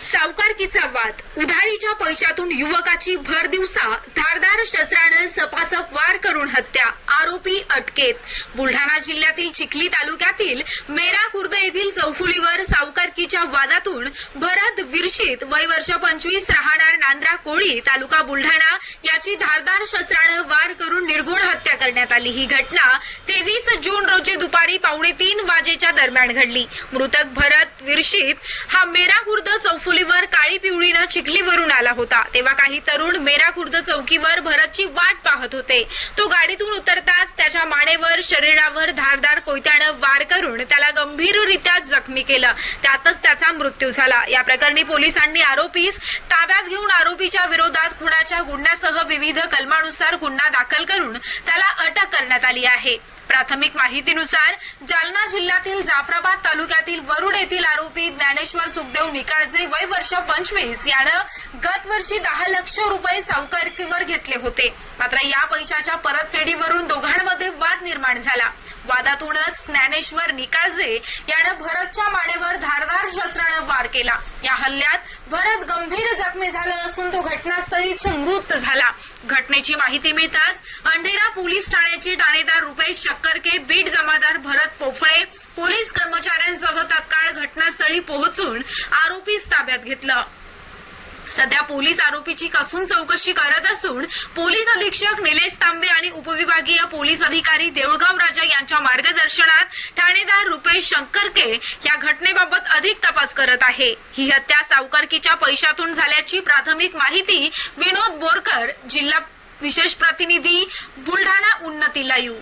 सावकारकीचा वाद. उधारीच्या पैशातून युवकाची भर दिवसा धारदार शस्त्रानं सपासप वार करून हत्या आरोपी अटकेत. बुलढाणा जिल्ह्यातील चिखली तालुक्यातील मेरा खुर्द येथील चौफुलीवर सावकारकीच्या वादातून भरत विरशीत वय वर्ष पंचवीस राहणार नांद्रा कोळी तालुका बुलढाणा याची धारदार शस्त्रानं वार करून निर्गुण हत्या करण्यात आली. ही घटना तेवीस जून रोजी दुपारी पावणे तीन वाजेच्या दरम्यान घडली. मृतक भरत विरशीत हा मेरा खुर्द चौफुली चौफुलीवर काळी पिवळीनं चिखलीवरून आला होता. तेव्हा काही तरुण मेराखुर्द चौकीवर भरतची वाट पाहत होते. तो गाडीतून उतरताच त्याच्या मानेवर शरीरावर धारदार कोयत्यानं वार करून त्याला गंभीररित्या जखमी केलं. त्यातच त्याचा मृत्यू झाला. या प्रकरणी पोलिसांनी आरोपीस ताब्यात घेऊन आरोपीच्या विरोधात खुनाच्या गुन्ह्यासह विविध कलमानुसार गुन्हा दाखल करून त्याला अटक करण्यात आली आहे. प्राथमिक माहितीनुसार जालना जिल्ह्यातील जाफराबाद तालुक्यातील वरुड येथील आरोपी ज्ञानेश्वर सुखदेव निकाळजे वय वर्ष पंचवीस यानं गत वर्षी दहा लक्ष रुपये सावकारकीवर घेतले होते. मात्र या पैशाच्या परतफेडीवरून दोघांमध्ये वाद निर्माण झाला. वादातूनच ज्ञानेश्वर निकाळजे यानं भरतच्या मानेवर धारदार शस्त्रानं वार केला. या हल्ल्यात भरत गंभीर जखमी झाला असून तो घटनास्थळीच मृत झाला. घटनेची माहिती मिळताच अंढेरा पोलीस ठाण्याचे ठाणेदार रुपेश शक्करके बीट जमादार भरत पोफळे पोलीस कर्मचाऱ्यांसह तात्काळ घटनास्थळी पोहोचून आरोपीस ताब्यात घेतलं. सध्या पोलीस आरोपीची कसून चौकशी करत असून पोलीस अधीक्षक निलेश तांबे आणि उपविभागीय पोलीस अधिकारी देऊळगाव राजा यांच्या मार्गदर्शनात ठाणेदार रुपेश शंकरके या घटनेबाबत अधिक तपास करत आहे. ही हत्या सावकारकीच्या पैशातून झाल्याची प्राथमिक माहिती विनोद बोरकर जिल्हा विशेष प्रतिनिधी बुलढाणा उन्नती लाईव्ह.